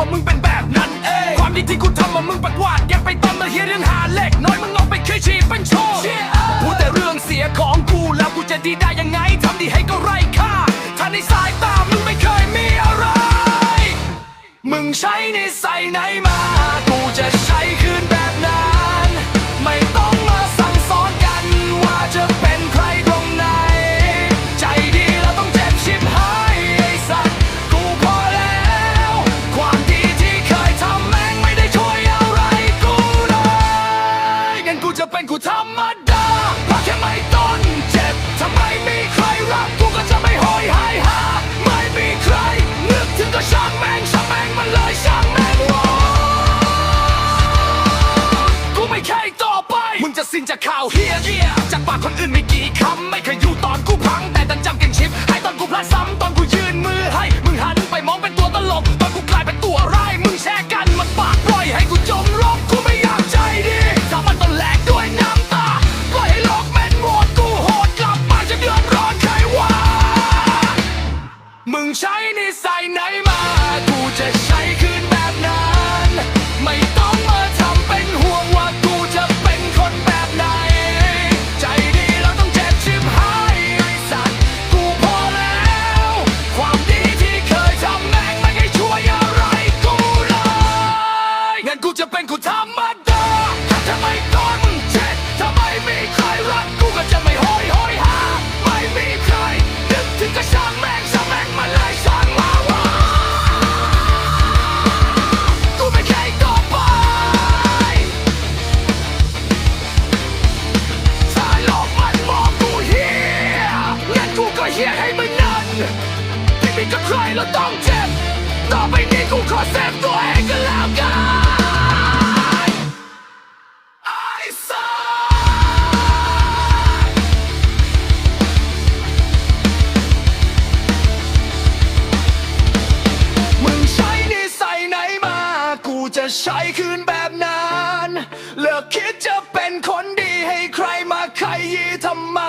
ว่ามึงเป็นแบบนั้นเองความดีที่กูทำมามึงปัดวาดเก็บไปต้นมาเฮียเรื่องหาเลขน้อยมึงเอาไปคืนชีเป็นโชค ยของกูแล้วกูจะดีได้ยังไงทำดีให้ก็ไร้ค่าถ้าในสายตามึงไม่เคยมีอะไร มึงใช้นิสัยไหนมา กูจะใช้คืนแบบนั้น ไม่ต้อง ไม่เคยอยู่ตอนกูพัง แต่ดันจำเก่งชิปให้ตอนกูพลาดซ้ำตอนกูยืนมือให้มึงหันไปมองเป็นตัวตลก ตอนกูกลายเป็นตัวร้ายมึงแชร์กันมันปากปล่อยให้กูจมรบกูไม่อยากใจดีถ้ามันต้องแลกด้วยน้ำตาปล่อยให้โลกแม่นโหมดกูโหดกลับมาจะเดือดร้อนใครวะมึงใช้นิสัยไหนมา กูจะใช้คืนแบบนั้นไม่ จะเป็นกูธรรมดาถ้าทำไมตอนมึงเจ็บถ้าไม่มีใครรักกูก็จะไม่โหอยโหอยหา ไม่มีใคร นึกถึงก็ช่างแม่งช่างแม่งมาเลยช่างมาวะกูไม่เคยต่อไปถ้าโลอกมันมองกูเฮียงั้นกูก็เฮียให้มันนั่นไม่มีกับใครแล้วต้องเจ็บต่อไปนี้กูขอเซฟตัวเองก็แล้วกัน จะใช้คืนแบบนั้นเลิกคิดจะเป็นคนดีให้ใครมาขยีทำไม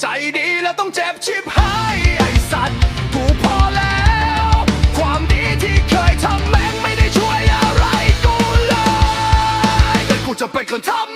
ใจดีแล้วต้องเจ็บชิบหายไอ้สัตว์กูพอแล้ว ความดีที่เคยทำแม่งไม่ได้ช่วยอะไรกูเลยแต่กูจะเป็นคนทำ